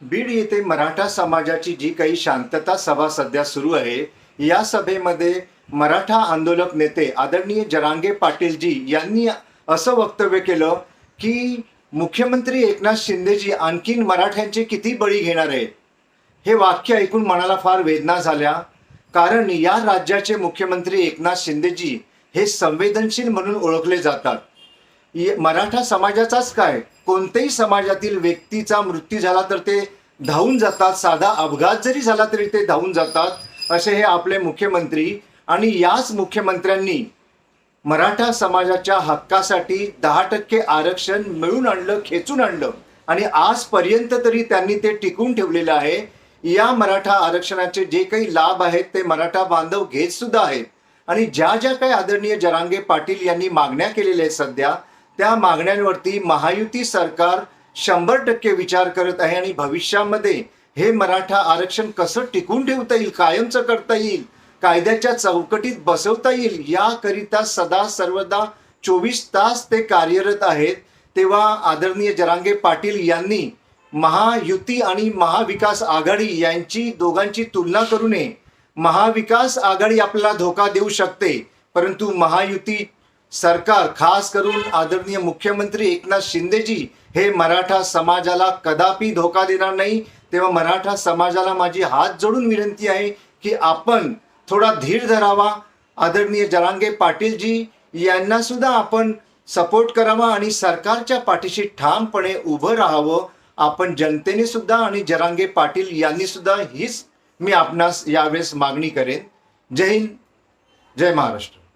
बीड येथे मराठा समाजाची जी काही शांतता सभा सध्या सुरू आहे या सभेमध्ये मराठा आंदोलक नेते आदरणीय जरांगे पाटीलजी यांनी असं वक्तव्य केलं की मुख्यमंत्री एकनाथ शिंदेजी आणखीन मराठ्यांचे किती बळी घेणार आहेत? हे वाक्य ऐकून मनाला फार वेदना झाल्या. कारण या राज्याचे मुख्यमंत्री एकनाथ शिंदेजी हे संवेदनशील म्हणून ओळखले जातात. ये- मराठा समाजाचाच काय? कोणत्याही समाजातील व्यक्तीचा मृत्यू झाला तर ते धावून जातात साधा अपघात जरी झाला तरी ते धावून जातात असे हे आपले मुख्यमंत्री आणि याच मुख्यमंत्र्यांनी मराठा समाजाच्या हक्कासाठी दहा टक्के आरक्षण मिळून आणलं खेचून आणलं आणि आजपर्यंत तरी त्यांनी ते टिकून ठेवलेलं आहे. या मराठा आरक्षणाचे जे काही लाभ आहेत ते मराठा बांधव घेत सुद्धा आहेत. आणि ज्या ज्या काही आदरणीय जरांगे पाटील यांनी मागण्या केलेल्या आहेत सध्या त्या मागण्यांवरती महायुती सरकार शंभर टक्के विचार करत आहे आणि भविष्यामध्ये हे मराठा आरक्षण कसं टिकून ठेवता येईल कायमचं करता येईल कायद्याच्या चौकटीत बसवता येईल याकरिता सदा सर्वदा चोवीस तास ते कार्यरत आहेत. तेव्हा आदरणीय जरांगे पाटील यांनी महायुती आणि महाविकास आघाडी यांची दोघांची तुलना करू नये. महाविकास आघाडी आपल्याला धोका देऊ शकते परंतु महायुती सरकार खास करून आदरणीय मुख्यमंत्री एकनाथ शिंदेजी हे मराठा समाजाला कदापि धोका देणार नाही. तेव्हा मराठा समाजाला माझी हात जोडून विनंती आहे की आपण थोडा धीर धरावा. आदरणीय जरांगे पाटीलजी यांना सुद्धा आपण सपोर्ट करावा आणि सरकारच्या पाठीशी ठामपणे उभं राहावं. आपण जनतेने सुद्धा आणि जरांगे पाटील यांनी सुद्धा हीच मी आपणास यावेळेस मागणी करेन. जय हिंद. जय महाराष्ट्र.